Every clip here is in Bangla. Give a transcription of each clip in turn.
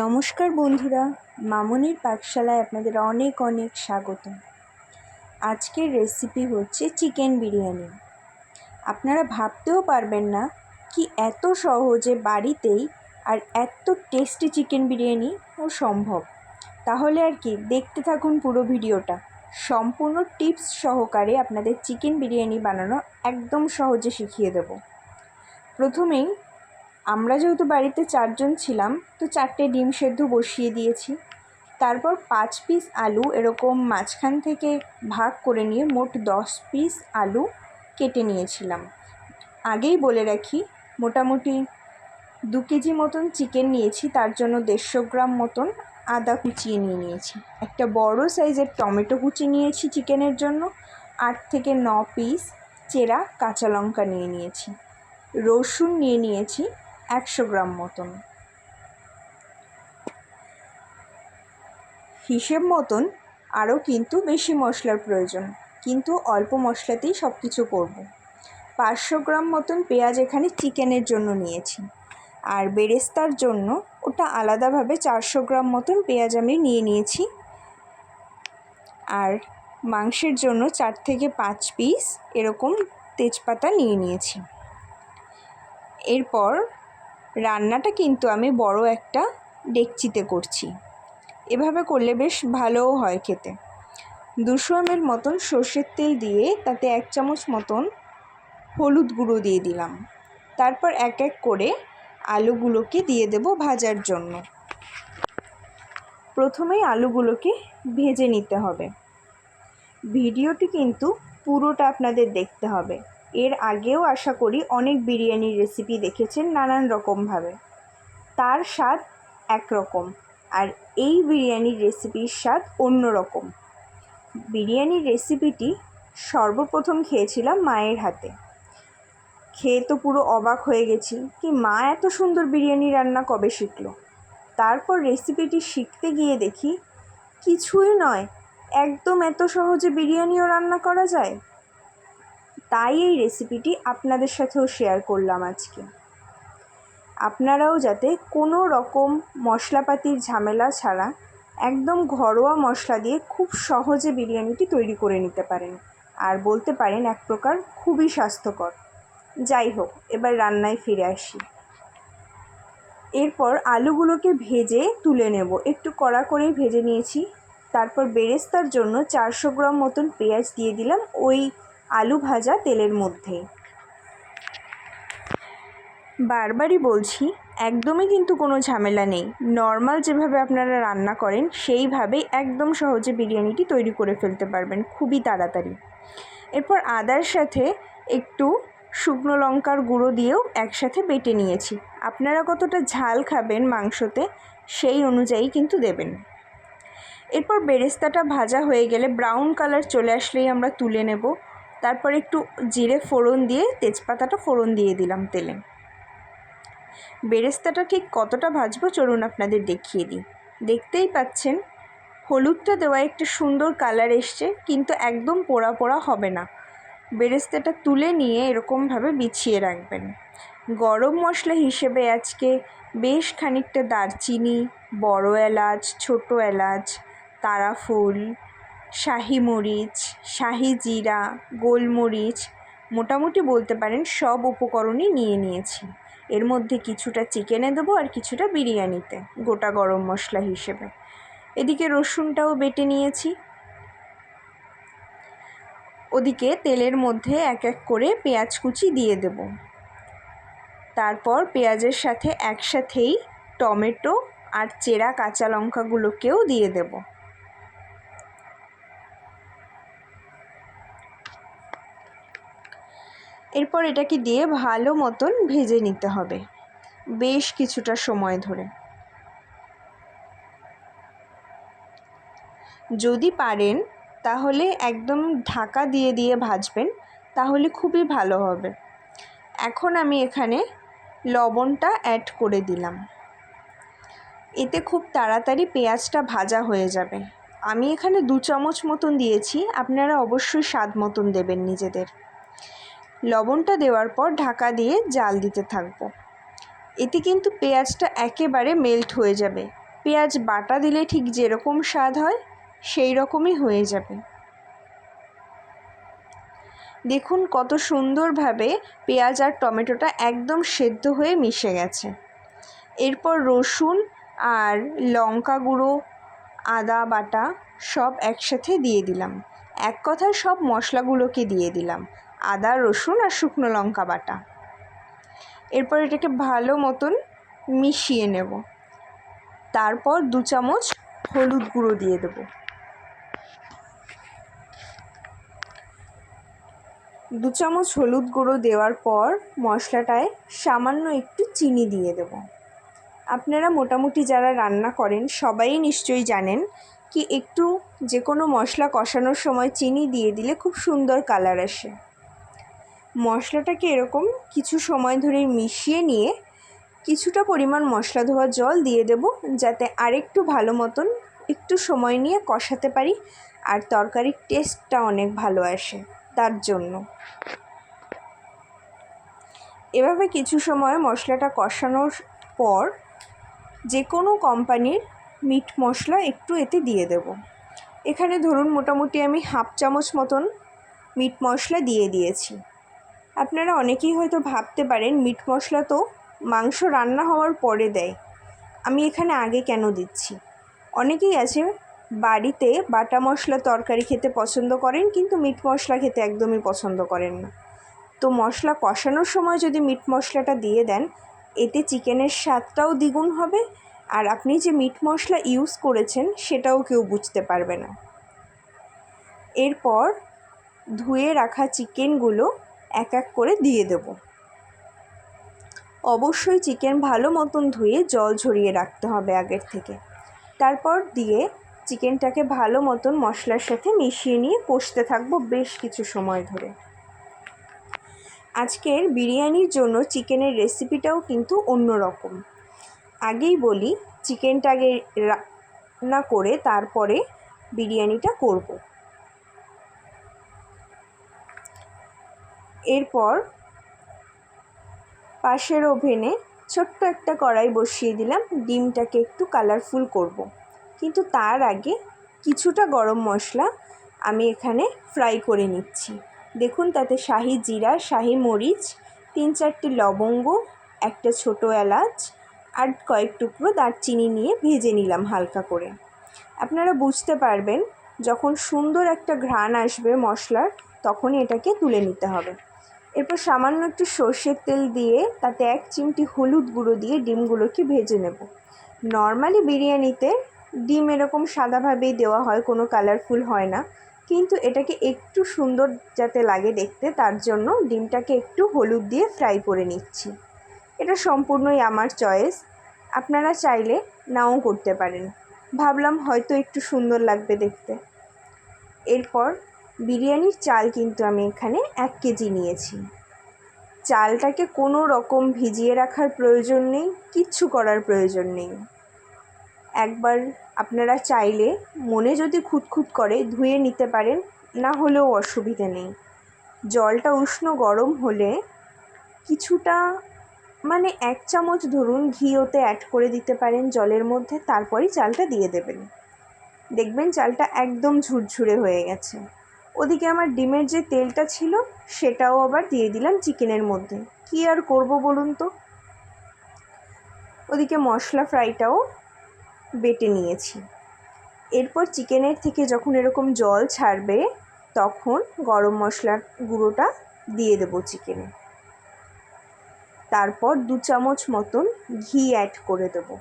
নমস্কার বন্ধুরা, মামনির পাকশালায় আপনাদের অনেক অনেক স্বাগত আজকের রেসিপি হচ্ছে চিকেন বিরিয়ানি। আপনারা ভাবতেও পারবেন না কি এত সহজে বাড়িতেই আর এত টেস্টি চিকেন বিরিয়ানি ও সম্ভব। তাহলে আর কি, দেখতে থাকুন পুরো ভিডিওটা। সম্পূর্ণ টিপস সহকারে আপনাদের চিকেন বিরিয়ানি বানানো একদম সহজে শিখিয়ে দেব। প্রথমেই আমরা যেহেতু বাড়িতে চারজন ছিলাম, তো চারটে ডিম সেদ্ধ বসিয়ে দিয়েছি। তারপর পাঁচ পিস আলু এরকম মাঝখান থেকে ভাগ করে নিয়ে মোট দশ পিস আলু কেটে নিয়েছিলাম। আগেই বলে রাখি, মোটামুটি দু কেজি মতন চিকেন নিয়েছি, তার জন্য দেড়শো গ্রাম মতন আদা কুচিয়ে নিয়ে নিয়েছি। একটা বড় সাইজের টমেটো কুচি নিয়েছি চিকেনের জন্য, আট থেকে ন পিস চেরা কাঁচা লঙ্কা নিয়ে নিয়েছি। রসুন নিয়ে নিয়েছি একশো গ্রাম মতন। হিসেব মতন আরও কিন্তু বেশি মশলার প্রয়োজন, কিন্তু অল্প মশলাতেই সব কিছু করব। পাঁচশো গ্রাম মতন পেঁয়াজ এখানে চিকেনের জন্য নিয়েছি, আর বেরেস্তার জন্য ওটা আলাদাভাবে চারশো গ্রাম মতন পেঁয়াজ আমি নিয়ে নিয়েছি, আর মাংসের জন্য চার থেকে পাঁচ পিস এরকম তেজপাতা নিয়ে নিয়েছি। এরপর রান্নাটা কিন্তু আমি বড় একটা ডেকচিতে করছি। এভাবে করলে বেশ ভালোও হয় খেতে। দুশো এমএল মতন সর্ষের তেল দিয়ে তাতে এক চামচ মতন হলুদ গুঁড়ো দিয়ে দিলাম। তারপর এক এক করে আলুগুলোকে দিয়ে দেব ভাজার জন্য। প্রথমেই আলুগুলোকে ভেজে নিতে হবে। ভিডিওটি কিন্তু পুরোটা আপনাদের দেখতে হবে। এর আগেও আশা করি অনেক বিরিয়ানির রেসিপি দেখেছেন নানান রকমভাবে। তার স্বাদ একরকম আর এই বিরিয়ানির রেসিপির স্বাদ অন্য রকম বিরিয়ানির রেসিপিটি সর্বপ্রথম খেয়েছিলাম মায়ের হাতে। খেয়ে তো পুরো অবাক হয়ে গেছি কি মা এত সুন্দর বিরিয়ানি রান্না কবে শিখলো। তারপর রেসিপিটি শিখতে গিয়ে দেখি কিছুই নয়, একদম এত সহজে বিরিয়ানিও রান্না করা যায়? তাই এই রেসিপিটি আপনাদের সাথেও শেয়ার করলাম আজকে। আপনারাও যাতে কোনো রকম মশলাপাতির ঝামেলা ছাড়া একদম ঘরোয়া মশলা দিয়ে খুব সহজে বিরিয়ানিটি তৈরি করে নিতে পারেন। আর বলতে পারেন এক প্রকার খুবই স্বাস্থ্যকর। যাই হোক, এবার রান্নায় ফিরে আসি। এরপর আলুগুলোকে ভেজে তুলে নেব। একটু কড়া করেই ভেজে নিয়েছি। তারপর বেরেস্তার জন্য চারশো গ্রাম মতন পেঁয়াজ দিয়ে দিলাম। ওই আলু ভাজা তেলের মধ্যে। বারবারই বলছি, একদমই কিন্তু কোনো ঝামেলা নেই। নর্মাল যেভাবে আপনারা রান্না করেন, সেইভাবেই একদম সহজে বিরিয়ানিটি তৈরি করে ফেলতে পারবেন খুবই তাড়াতাড়ি। এরপর আদার সাথে একটু শুকনো লঙ্কার গুঁড়ো দিয়েও একসাথে বেটে নিয়েছি। আপনারা কতটা ঝাল খাবেন মাংসতে, সেই অনুযায়ী কিন্তু দেবেন। এরপর বেরেস্তাটা ভাজা হয়ে গেলে ব্রাউন কালার চলে আসলেই আমরা তুলে নেব। তারপর একটু জিরে ফোড়ন দিয়ে তেজপাতাটা ফোড়ন দিয়ে দিলাম তেলে। বেরেস্তাটা ঠিক কতটা ভাজবো চলুন আপনাদের দেখিয়ে দিই। দেখতেই পাচ্ছেন, হলুদটা দেওয়া একটা সুন্দর কালার এসছে, কিন্তু একদম পোড়া পোড়া হবে না। বেরেস্তাটা তুলে নিয়ে এরকমভাবে বিছিয়ে রাখবেন। গরম মশলা হিসেবে আজকে বেশ খানিকটা দারচিনি, বড় এলাচ, ছোট এলাচ, তারাফুল শাহি মরিচ, শাহি জিরা, গোলমরিচ মোটামুটি বলতে পারেন সব উপকরণই নিয়ে নিয়েছি। এর মধ্যে কিছুটা চিকেনে দেবো আর কিছুটা বিরিয়ানিতে, গোটা গরম মশলা হিসেবে। এদিকে রসুনটাও বেটে নিয়েছি। ওদিকে তেলের মধ্যে এক এক করে পেঁয়াজ কুচি দিয়ে দেব। তারপর পেঁয়াজের সাথে একসাথেই টমেটো আর চেরা কাঁচা লঙ্কাগুলোকেও দিয়ে দেব। এরপর এটাকে দিয়ে ভালো মতন ভেজে নিতে হবে বেশ কিছুটা সময় ধরে। যদি পারেন, তাহলে একদম ঢাকা দিয়ে দিয়ে ভাজবেন, তাহলে খুবই ভালো হবে। এখন আমি এখানে লবণটা অ্যাড করে দিলাম। এতে খুব তাড়াতাড়ি পেঁয়াজটা ভাজা হয়ে যাবে। আমি এখানে দু চামচ মতন দিয়েছি, আপনারা অবশ্যই স্বাদ মতন দেবেন নিজেদের। লবণটা দেওয়ার পর ঢাকা দিয়ে জাল দিতে থাকব। এতে কিন্তু পেঁয়াজটা একেবারে মেল্ট হয়ে যাবে। পেঁয়াজ বাটা দিলে ঠিক যেরকম স্বাদ হয়, সেই রকমই হয়ে যাবে। দেখুন কত সুন্দরভাবে পেঁয়াজ আর টমেটোটা একদম সেদ্ধ হয়ে মিশে গেছে। এরপর রসুন আর লঙ্কা গুঁড়ো, আদা বাটা সব একসাথে দিয়ে দিলাম। এক কথায় সব মশলাগুলোকে দিয়ে দিলাম। আদা, রসুন আর শুকনো লঙ্কা বাটা। এরপর এটাকে ভালো মতন মিশিয়ে নেব। তারপর দু চামচ হলুদ গুঁড়ো দিয়ে দেবো। দু চামচ হলুদ গুঁড়ো দেওয়ার পর মশলাটায় সামান্য একটু চিনি দিয়ে দেব। আপনারা মোটামুটি যারা রান্না করেন, সবাই নিশ্চয়ই জানেন কি একটু যে কোনো মশলা কষানোর সময় চিনি দিয়ে দিলে খুব সুন্দর কালার আসে। মশলাটাকে এরকম? কিছু সময় ধরে মিশিয়ে নিয়ে কিছুটা পরিমাণ মশলা ধোয়া জল দিয়ে দেব, যাতে আরেকটু ভালো মতন একটু সময় নিয়ে কষাতে পারি আর তরকারির টেস্টটা অনেক ভালো আসে তার জন্য। এভাবে কিছু সময় মশলাটা কষানোর পর যে কোনো কোম্পানির মিট মশলা একটু এতে দিয়ে দেব। এখানে ধরুন মোটামুটি আমি হাফ চামচ মতন মিট মশলা দিয়ে দিয়েছি। আপনারা অনেকেই হয়তো ভাবতে পারেন, মিট মশলা তো মাংস রান্না হওয়ার পরে দেয়। আমি এখানে আগে কেন দিচ্ছি? অনেকেই আছে বাড়িতে বাটা মশলা তরকারি খেতে পছন্দ করেন, কিন্তু মিট মশলা খেতে একদমই পছন্দ করেন না। তো মশলা কষানোর সময় যদি মিট মশলাটা দিয়ে দেন, এতে চিকেনের স্বাদটাও দ্বিগুণ হবে আর আপনি যে মিট মশলা ইউজ করেছেন, সেটাও কেউ বুঝতে পারবে না। এরপর ধুয়ে রাখা চিকেনগুলো এক এক করে দিয়ে দেব। অবশ্যই চিকেন ভালো মতন ধুয়ে জল ঝরিয়ে রাখতে হবে আগের থেকে। তারপর দিয়ে চিকেনটাকে ভালো মতন মশলার সাথে মিশিয়ে নিয়ে কষতে থাকব বেশ কিছু সময় ধরে। আজকের বিরিয়ানির জন্য চিকেনের রেসিপিটাও কিন্তু অন্য রকম আগেই বলি, চিকেনটাকে রান্না করে তারপরে বিরিয়ানিটা করব। এরপর পাশের ওভেনে ছোট্ট একটা কড়াই বসিয়ে দিলাম। ডিমটাকে একটু কালারফুল করব। কিন্তু তার আগে কিছুটা গরম মশলা আমি এখানে ফ্রাই করে নিচ্ছি। দেখুন তাতে শাহি জিরা, শাহি মরিচ, তিন চারটি লবঙ্গ, একটা ছোটো এলাচ আর কয়েক টুকরো দারচিনি নিয়ে ভেজে নিলাম হালকা করে। আপনারা বুঝতে পারবেন, যখন সুন্দর একটা ঘ্রাণ আসবে মশলার তখনই এটাকে তুলে নিতে হবে। এরপর সামান্য একটু সর্ষের তেল দিয়ে তাতে এক চিমটি হলুদ গুঁড়ো দিয়ে ডিমগুলোকে ভেজে নেব। নর্মালি বিরিয়ানিতে ডিম এরকম সাদাভাবেই দেওয়া হয়, কোনো কালারফুল হয় না। কিন্তু এটাকে একটু সুন্দর যাতে লাগে দেখতে, তার জন্য ডিমটাকে একটু হলুদ দিয়ে ফ্রাই করে নিচ্ছি। এটা সম্পূর্ণই আমার চয়েস আপনারা চাইলে নাও করতে পারেন। ভাবলাম হয়তো একটু সুন্দর লাগবে দেখতে। এরপর বিরিয়ানির চাল কিন্তু আমি এখানে এক কেজি নিয়েছি। চালটাকে কোনো রকম ভিজিয়ে রাখার প্রয়োজন নেই, কিচ্ছু করার প্রয়োজন নেই। একবার আপনারা চাইলে মনে যদি খুঁতখুত করে ধুয়ে নিতে পারেন, না হলেও অসুবিধে নেই। জলটা উষ্ণ গরম হলে কিছুটা মানে এক চামচ ধরুন ঘি ওতে অ্যাড করে দিতে পারেন জলের মধ্যে, তারপরই চালটা দিয়ে দেবেন। দেখবেন চালটা একদম ঝুরঝুরে হয়ে গেছে। ওদিকে আমার ডিমের যে তেলটা ছিল, সেটাও আবার দিয়ে দিলাম চিকেনের মধ্যে। কি আর করব বলুন তো? ওদিকে মশলা ফ্রাইটাও বেটে নিয়েছি। এরপর চিকেনের থেকে যখন এরকম জল ছাড়বে, তখন গরম মশলার গুঁড়োটা দিয়ে দেবো চিকেনে। তারপর দু চামচ মতন ঘি অ্যাড করে দেবো।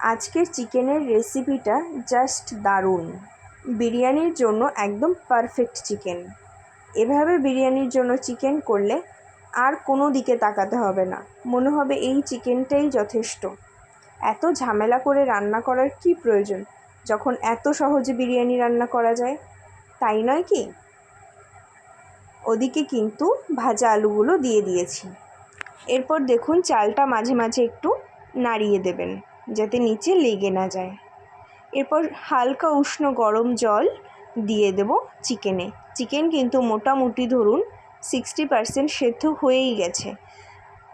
আজকের চিকেনের রেসিপিটা জাস্ট দারুণ। বিরিয়ানির জন্য একদম পারফেক্ট চিকেন এভাবে বিরিয়ানির জন্য চিকেন করলে আর কোনো দিকে তাকাতে হবে না। মনে হবে এই চিকেনটাই যথেষ্ট। এত ঝামেলা করে রান্না করার কি প্রয়োজন? যখন এত সহজে বিরিয়ানি রান্না করা যায়, তাই নয় কি? ওদিকে কিন্তু ভাজা আলুগুলো দিয়ে দিয়েছি। এরপর দেখুন চালটা মাঝে মাঝে একটু নাড়িয়ে দেবেন, যাতে নিচে লেগে না যায়। এরপর হালকা উষ্ণ গরম জল দিয়ে দেব চিকেনে। চিকেন কিন্তু মোটামুটি ধরুন সিক্সটি পারসেন্ট সেদ্ধ হয়েই গেছে।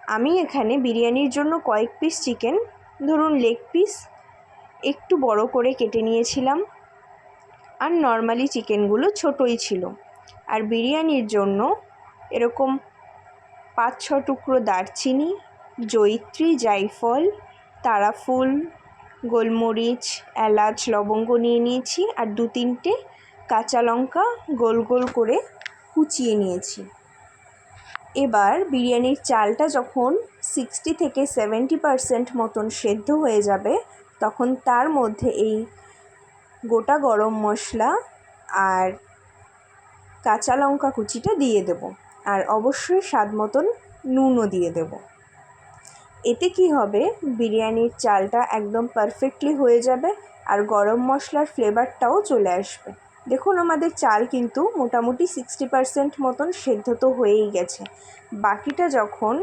আমি এখানে বিরিয়ানির জন্য কয়েক পিস চিকেন ধরুন লেগ পিস একটু বড় করে কেটে নিয়েছিলাম। আর নর্মালি চিকেনগুলো ছোটোই ছিল। আর বিরিয়ানির জন্য এরকম পাঁচ ছ টুকরো দারচিনি, জয়িত্রী, জায়ফল, তারাফুল গোলমরিচ, এলাচ, লবঙ্গ নিয়ে নিয়েছি আর দু তিনটে কাঁচা লঙ্কা গোল গোল করে কুচিয়ে নিয়েছি। এবার বিরিয়ানির চালটা যখন সিক্সটি থেকে সেভেন্টি পারসেন্ট মতন সেদ্ধ হয়ে যাবে, তখন তার মধ্যে এই গোটা গরম মশলা আর কাঁচা লঙ্কা কুচিটা দিয়ে দেবো। আর অবশ্যই স্বাদ মতন নুনও দিয়ে দেবো। এতে কি হবে? বিরিয়ানির চালটা একদম পারফেক্টলি হয়ে যাবে আর গরম মশলার ফ্লেভারটাও চলে আসবে। দেখুন, আমাদের চাল কিন্তু মোটামুটি সিক্সটি পারসেন্ট মতন সেদ্ধ তো হয়েই গেছে। বাকিটা যখন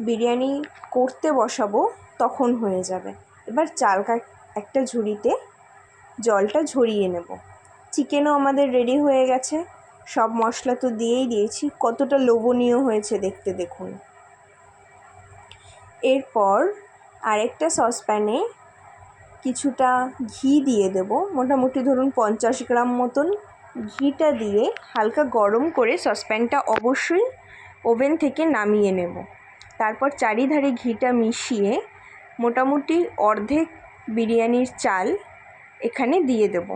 বিরিয়ানি করতে বসাবো, তখন হয়ে যাবে। এবার চালটা একটা ঝুড়িতে, জলটা ঝরিয়ে নেব। চিকেনও আমাদের রেডি হয়ে গেছে। সব মশলা তো দিয়েই দিয়েছি। কতটা লোভনীয় হয়েছে দেখতে দেখুন। এরপর আরেকটা সসপ্যানে কিছুটা ঘি দিয়ে দেব। মোটামুটি ধরুন পঞ্চাশ গ্রাম মতন ঘিটা দিয়ে হালকা গরম করে সসপ্যানটা অবশ্যই ওভেন থেকে নামিয়ে নেব। তারপর চারিধারে ঘিটা মিশিয়ে মোটামুটি অর্ধেক বিরিয়ানির চাল এখানে দিয়ে দেব,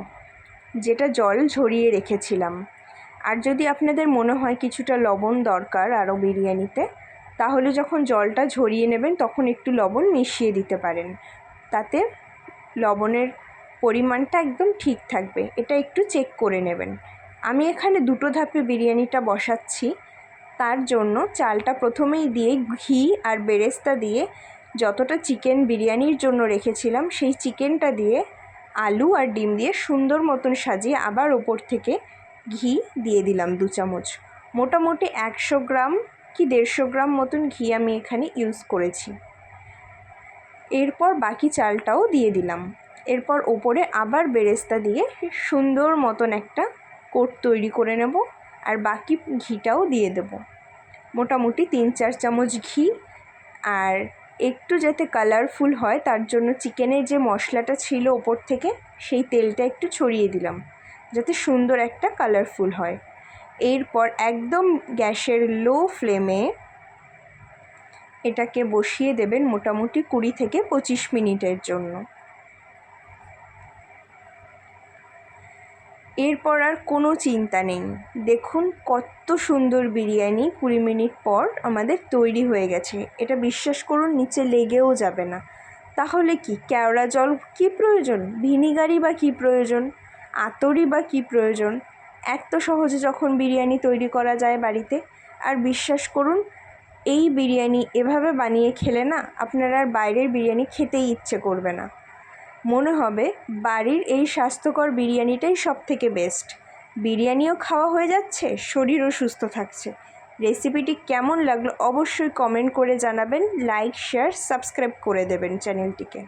যেটা জল ঝরিয়ে রেখেছিলাম। আর যদি আপনাদের মনে হয় কিছুটা লবণ দরকার আরও বিরিয়ানিতে তাহলে যখন জলটা ঝরিয়ে নেবেন তখন একটু লবণ মিশিয়ে দিতে পারেন। তাতে লবণের পরিমাণটা একদম ঠিক থাকবে। এটা একটু চেক করে নেবেন। আমি এখানে দুটো ধাপে বিরিয়ানিটা বসাচ্ছি। তার জন্য চালটা প্রথমেই দিয়ে ঘি আর বেরেস্তা দিয়ে যতটা চিকেন বিরিয়ানির জন্য রেখেছিলাম, সেই চিকেনটা দিয়ে আলু আর ডিম দিয়ে সুন্দর মতন সাজিয়ে আবার ওপর থেকে ঘি দিয়ে দিলাম দু চামচ। মোটামুটি একশো গ্রাম কি দেড়শো গ্রাম মতন ঘি আমি এখানে ইউজ করেছি। এরপর বাকি চালটাও দিয়ে দিলাম। এরপর ওপরে আবার বেরেস্তা দিয়ে সুন্দর মতন একটা কোট তৈরি করে নেব আর বাকি ঘিটাও দিয়ে দেব। মোটামুটি তিন চার চামচ ঘি আর একটু যাতে কালারফুল হয় তার জন্য চিকেনের যে মশলাটা ছিল ওপর থেকে সেই তেলটা একটু ছড়িয়ে দিলাম। যাতে সুন্দর একটা কালারফুল হয়। এরপর একদম গ্যাসের লো ফ্লেমে এটাকে বসিয়ে দেবেন মোটামুটি কুড়ি থেকে পঁচিশ মিনিটের জন্য। এরপর আর কোনো চিন্তা নেই। দেখুন কত সুন্দর বিরিয়ানি কুড়ি মিনিট পর আমাদের তৈরি হয়ে গেছে। এটা বিশ্বাস করুন, নিচে লেগেও যাবে না। তাহলে কি, কেওড়া জল কি প্রয়োজন? ভিনিগারই বা কী প্রয়োজন? আতরই বা কী প্রয়োজন? এত সহজে যখন বিরিয়ানি তৈরি করা যায় বাড়িতে, আর বিশ্বাস করুন, এই বিরিয়ানি এভাবে বানিয়ে খেলে না আপনার আর বাইরের বিরিয়ানি খেতেই ইচ্ছে করবে না। মনে হবে, বাড়ির এই স্বাস্থ্যকর বিরিয়ানিটাই সব থেকে বেস্ট বিরিয়ানিও খাওয়া হয়ে যাচ্ছে, শরীরও সুস্থ থাকছে। রেসিপিটি কেমন লাগল অবশ্যই কমেন্ট করে জানাবেন লাইক শেয়ার সাবস্ক্রাইব করে দেবেন চ্যানেলটিকে।